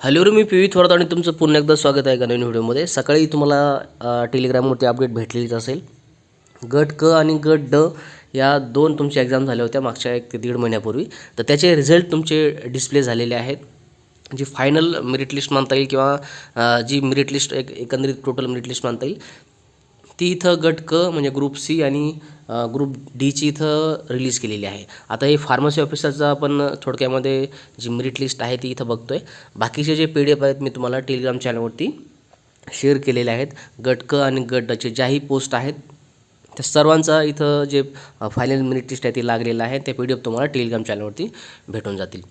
Hello रे मी P V Thorat आणि तुमचं पुन्हा एकदा स्वागत आहे का नवीन व्हिडिओमध्ये. सकाळी तुम्हाला टेलिग्रामवरती अपडेट भेटलेलीच असेल. गट क आणि गट ड या दोन तुमच्या एक्झाम झाल्या होत्या मागच्या एक ते दीड महिन्यापूर्वी. तर त्याचे रिझल्ट तुमचे डिस्प्ले झालेले आहेत. जी फायनल मेरिट लिस्ट मानता येईल किंवा जी मेरिट लिस्ट एक एकंदरीत टोटल मेरिट लिस्ट मानता येईल ती इथं गट क म्हणजे ग्रुप सी आणि ग्रुप डीची इथं रिलीज केलेली आहे. आता हे फार्मसी ऑफिसरचा आपण थोडक्यामध्ये जी मेरिट लिस्ट आहे ती इथं बघतो आहे बाकीचे जे पी डी एफ आहेत मी तुम्हाला टेलिग्राम चॅनलवरती शेअर केलेले आहेत. गट क आणि गट डचे ज्याही पोस्ट आहेत त्या सर्वांचा इथं जे फायनल मेरिट लिस्ट आहे ती लागलेलं आहे. ते पी डी एफ तुम्हाला टेलिग्राम चॅनलवरती भेटून जातील.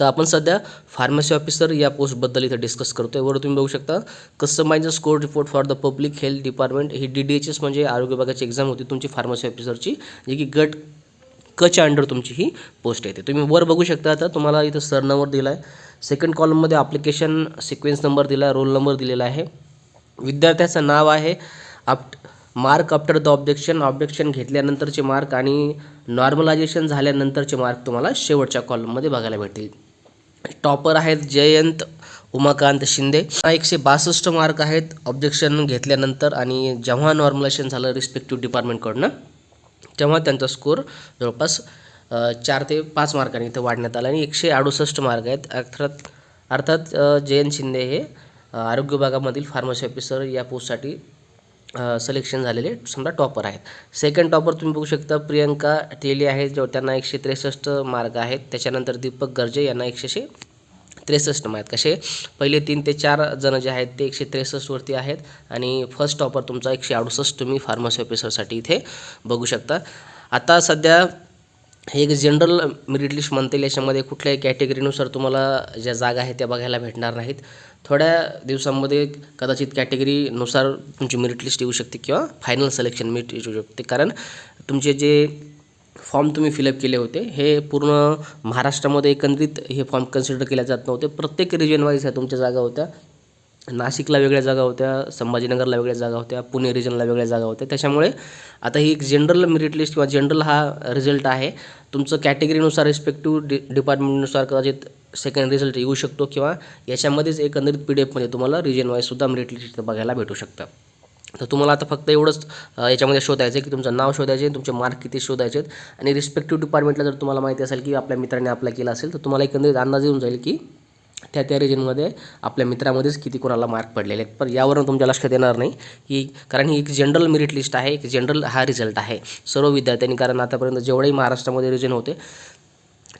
तर आपण सध्या फार्मसी ऑफिसर या पोस्टबद्दल इथं डिस्कस करतो आहे वर तुम्ही बघू शकता customise score report for the public health department he D D H S म्हणजे आरोग्य विभागाची एक्झाम होती तुमची फार्मसी ऑफिसरची जी की गट कच्या अंडर तुमची ही पोस्ट येते. तुम्ही वर बघू शकता आता तुम्हाला इथं सर नंबर दिला आहे सेकंड कॉलममध्ये ॲप्लिकेशन सिक्वेन्स नंबर दिला आहे रोल नंबर दिलेला आहे. विद्यार्थ्याचं नाव आहे आप mark after the objection objection घेतल्यानंतरचे mark आणि नॉर्मलायझेशन झाल्यानंतरचे मार्क तुम्हाला शेवटच्या कॉलममध्ये बघायला भेटतील. टॉपर आहेत जयंत उमाकांत शिंदे. एकशे बासष्ट मार्क आहेत ऑब्जेक्शन घेतल्यानंतर आणि जेव्हा नॉर्मलायझेशन झालं रिस्पेक्टिव्ह डिपार्टमेंटकडनं तेव्हा त्यांचा स्कोर जवळपास चार ते पाच मार्कांनी इथं वाढण्यात आला आणि एकशे अडुसष्ट मार्क आहेत. अर्थात अर्थात जयंत शिंदे हे आरोग्य विभागामधील फार्मसी ऑफिसर या पोस्टसाठी सिलेक्शन झालेले समजा टॉपर आहेत. सेकंड टॉपर तुम्ही बघू शकता प्रियंका तेली आहेत जो त्यांना एकशे त्रेसष्ट मार्क आहेत. त्याच्यानंतर दीपक गर्जे यांना एकशेशे त्रेसष्ट मार्क कसे पहिले तीन ते चार जण जे आहेत ते एकशे त्रेसष्टवरती आहेत. आणि फर्स्ट टॉपर तुमचा एकशे अडुसष्ट तुम्ही फार्मसी ऑफिसरसाठी इथे बघू शकता. आता सध्या हे एक जनरल मेरिट लिस्ट म्हणता येईल याच्यामध्ये कुठल्याही कॅटेगरीनुसार तुम्हाला ज्या जागा आहेत त्या बघायला भेटणार नाहीत. थोड्या दिवसांमध्ये कदाचित कॅटेगरीनुसार तुमची मेरिट लिस्ट येऊ शकते किंवा फायनल सिलेक्शन मेरिट येऊ शकते. कारण तुमचे जे फॉर्म तुम्ही फिलअप केले होते हे पूर्ण महाराष्ट्रामध्ये एकंदरीत हे फॉर्म कन्सिडर केले जात नव्हते. प्रत्येक रिजन वाईज ह्या तुमच्या जागा होत्या. नाशिकला वेगळ्या जागा होत्या संभाजीनगरला वेगळ्या जागा होत्या पुणे रिजनला वेगळ्या जागा होत्या. त्याच्यामुळे आता ही एक जनरल मेरिट लिस्ट किंवा जनरल हा रिझल्ट आहे. तुमचं कॅटेगरीनुसार रिस्पेक्टिव्ह डि डिपार्टमेंटनुसार कदाचित सेकंड रिझल्ट येऊ शकतो किंवा याच्यामध्येच एकंदरीत पी डी एफमध्ये तुम्हाला रिजन वाईजसुद्धा मेरिट लिस्ट बघायला भेटू शकतं. तर तुम्हाला आता फक्त एवढंच याच्यामध्ये शोधायचं आहे की तुमचं नाव शोधायचे आहे तुमचे मार्क किती शोधायचे आहेत आणि रिस्पेक्टिव्ह डिपार्टमेंटला जर तुम्हाला माहिती असेल की आपल्या मित्राने अप्लाय केला असेल तर तुम्हाला एकंदरीत अंदाज येऊन जाईल की त्या त्या रिजनमध्ये आपल्या मित्रामध्येच किती कोणाला मार्क पडलेले आहेत. पण यावरून तुमच्या लक्षात येणार नाही की कारण ही एक जनरल मेरिट लिस्ट आहे एक जनरल हा रिझल्ट आहे. सर्व विद्यार्थ्यांनी कारण आतापर्यंत जेवढेही महाराष्ट्रामध्ये रिजन होते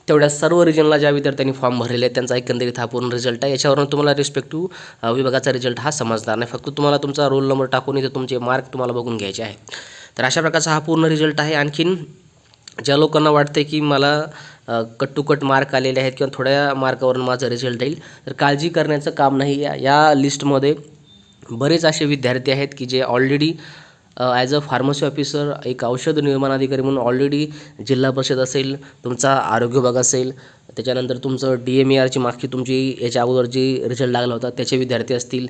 तेवढ्या सर्व रिजनला ज्या विद्यार्थ्यांनी फॉर्म भरलेले आहेत त्यांचा एकंदरीत हा पूर्ण रिझल्ट आहे. याच्यावरून तुम्हाला रिस्पेक्टिव्ह विभागाचा रिझल्ट हा समजणार नाही. फक्त तुम्हाला तुमचा रोल नंबर टाकून इथे तुमचे मार्क तुम्हाला बघून घ्यायचे आहेत. तर अशा प्रकारचा हा पूर्ण रिझल्ट आहे. आणखीन ज्या लोकांना वाटते की मला कट टू कट मार्क आलेले आहेत किंवा थोड्या मार्कावरून माझा रिझल्ट येईल तर काळजी करण्याचं काम नाही. या या लिस्टमध्ये बरेच असे विद्यार्थी आहेत की जे already as a pharmacy officer एक औषध निर्माण अधिकारी म्हणून ऑलरेडी जिल्हा परिषद असेल तुमचा आरोग्य विभाग असेल त्याच्यानंतर तुमचं डी एम ए आरची मागची तुमची याच्या अगोदर जी रिझल्ट लागला होता त्याचे विद्यार्थी असतील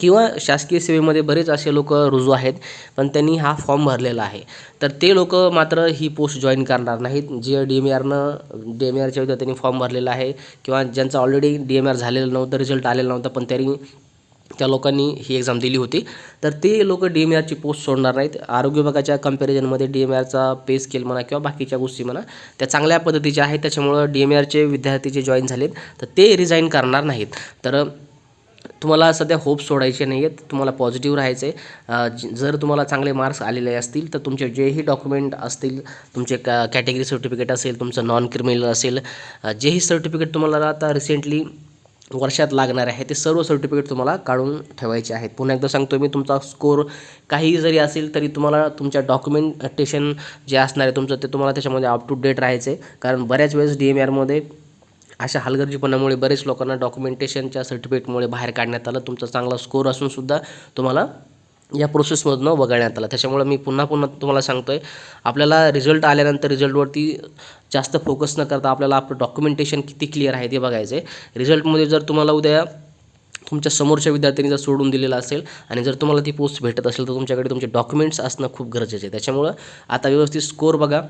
किंवा शासकीय सेवेमध्ये बरेच असे लोक रुजू आहेत पण त्यांनी हा फॉर्म भरलेला आहे. तर ते लोक मात्र ही पोस्ट जॉईन करणार नाहीत. जे डी एम आरनं डी एम आरच्या विद्यार्थ्यांनी फॉर्म भरलेला आहे किंवा ज्यांचं ऑलरेडी डी एम आर झालेलं नव्हतं रिझल्ट आलेला नव्हता पण त्यांनी त्या लोकांनी ही एक्झाम दिली होती. तर ते लोक डी एम आरची पोस्ट सोडणार नाहीत. आरोग्य विभागाच्या कम्पॅरिझनमध्ये डी एम आरचा पे स्केल म्हणा किंवा बाकीच्या गोष्टी म्हणा त्या चांगल्या पद्धतीच्या आहेत. त्याच्यामुळं डी एम आरचे विद्यार्थी जे जॉईन झालेत तर ते रिझाईन करणार नाहीत. तर तुम्हाला सध्या होप सोडायचे नाही आहेत तुम्हाला पॉझिटिव्ह राहायचे जर तुम्हाला चांगले मार्क्स आलेले असतील तर तुमचे जेही डॉक्युमेंट असतील तुमचे कॅ कॅटेगरी सर्टिफिकेट असेल तुमचं नॉन क्रिमिनल असेल जेही सर्टिफिकेट तुम्हाला आता रिसेंटली वर्षात लागणार आहे ते सर्व सर्टिफिकेट तुम्हाला काढून ठेवायचे आहेत. पुन्हा एकदा सांगतो मी तुमचा स्कोर काही जरी असेल तरी तुम्हाला तुमच्या डॉक्युमेंटेशन जे असणार आहे तुमचं ते तुम्हाला त्याच्यामध्ये अप टू डेट राहायचे कारण बऱ्याच वेळेस डी एम आरमध्ये अशा हलगर्जीपणामुळे बरेच लोकांना डॉक्युमेंटेशनच्या सर्टिफिकेटमुळे बाहेर काढण्यात आलं. तुमचा चांगला स्कोर असूनसुद्धा तुम्हाला या प्रोसेसमधनं वगळण्यात आलं. त्याच्यामुळे मी पुन्हा पुन्हा तुम्हाला सांगतो आहे आपल्याला रिझल्ट आल्यानंतर रिझल्टवरती जास्त फोकस न करता आपल्याला आपलं डॉक्युमेंटेशन किती क्लिअर आहे ते बघायचं आहे रिझल्टमध्ये जर तुम्हाला उद्या तुमच्या समोरच्या विद्यार्थ्यांनी जर सोडून दिलेलं असेल आणि जर तुम्हाला ती पोस्ट भेटत असेल तर तुमच्याकडे तुमचे डॉक्युमेंट्स असणं खूप गरजेचं आहे. त्याच्यामुळं आता व्यवस्थित स्कोर बघा.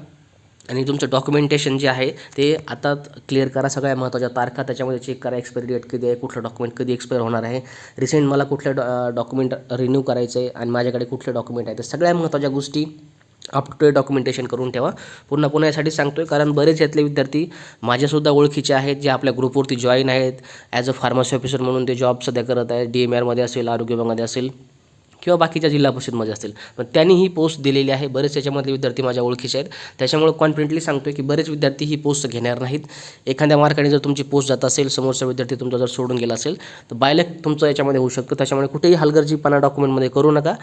आणि तुमचं डॉक्युमेंटेशन जे आहे ते आता क्लिअर करा. सगळ्या महत्त्वाच्या तारखा त्याच्यामध्ये चेक करा. एक्सपायरी डेट कधी आहे कुठलं डॉक्युमेंट कधी एक्सपायर होणार आहे. रिसेंट मला कुठलं डॉ डॉक्युमेंट रिन्यू करायचं आहे आणि माझ्याकडे कुठले डॉक्युमेंट आहे. तर सगळ्या महत्त्वाच्या गोष्टी अप टू डेट डॉक्युमेंटेशन करून ठेवा. पुन्हा पुन्हा यासाठी सांगतो आहे कारण बरेच यातले विद्यार्थी माझ्यासुद्धा ओळखीचे आहेत जे आपल्या ग्रुपवरती जॉईन आहेत. ॲज अ फार्मसी ऑफिसर म्हणून ते जॉब सध्या करत आहेत. डी एम आरमध्ये असेल आरोग्य विभागामध्ये असेल. किंवा बाकीच्या जिल्हा परिषदमध्ये असतील. पण त्यांनी ही पोस्ट दिलेली आहे. बरेच याच्यामधले विद्यार्थी माझ्या ओळखीचे आहेत. त्याच्यामुळे कॉन्फिडेंटली सांगतो की बरेच विद्यार्थी ही पोस्ट घेणार नाहीत. एखाद्या मार्काने जर तुमची पोस्ट जात असेल समोरचा विद्यार्थी तुमचा जर सोडून गेला असेल तर बायलेक तुमचं याच्यामध्ये होऊ शकतं. त्याच्यामुळे कुठेही हलगर्जीपणा डॉक्युमेंटमध्ये करू नका.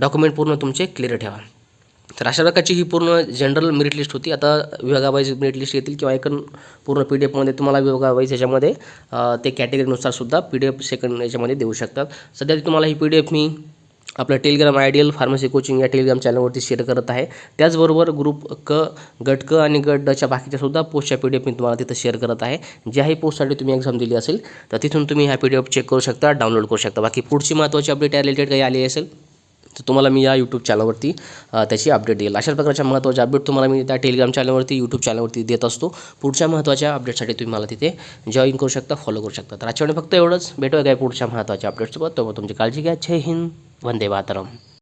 डॉक्युमेंट पूर्ण तुमचे क्लिअर ठेवा. तर अशा प्रकारची ही पूर्ण जनरल मेरिट लिस्ट होती. आता विभागावाईज मेरिट लिस्ट येतील किंवा एकूण पूर्ण पी डी एफमध्ये तुम्हाला विभागावाईज याच्यामध्ये ते कॅटेगरीनुसार सुद्धा पी डी एफ सेकंड याच्यामध्ये देऊ शकतात. सध्या तुम्हाला ही पी डी एफ मी आपलं टेलिग्राम आयडियल फार्मसी कोचिंग या टेलिग्राम चॅनलवरती शेअर करत आहे. त्याचबरोबर ग्रुप क गट क आणि गट डच्या बाकीच्या सुद्धा पोस्टच्या पी डी एफ मी तुम्हाला तिथं शेअर करत आहे. ज्याही पोस्टसाठी तुम्ही एक्झाम दिली असेल तर तिथून तुम्ही ह्या पी डी एफ चेक करू शकता डाउनलोड करू शकता. बाकी पुढची महत्त्वाची अपडेट रिलेटेड काही आली असेल तर तुम्हाला मी या यूट्यूब चॅनलवरती त्याची अपडेट देईल. अशा प्रकारच्या महत्त्वाच्या अपडेट तुम्हाला मी त्या टेलिग्राम चॅनलवरती यूट्यूब चॅनलवरती देत असतो. पुढच्या महत्त्वाच्या अपडेटसाठी तुम्ही मला तिथे जॉईन करू शकता फॉलो करू शकता. तर आजच्या फक्त एवढंच. भेटूया काय पुढच्या महत्त्वाच्या अपडेट्ससोबत तेव्हा तुमची काळजी घ्या. जय हिंद. वंदे मातरम.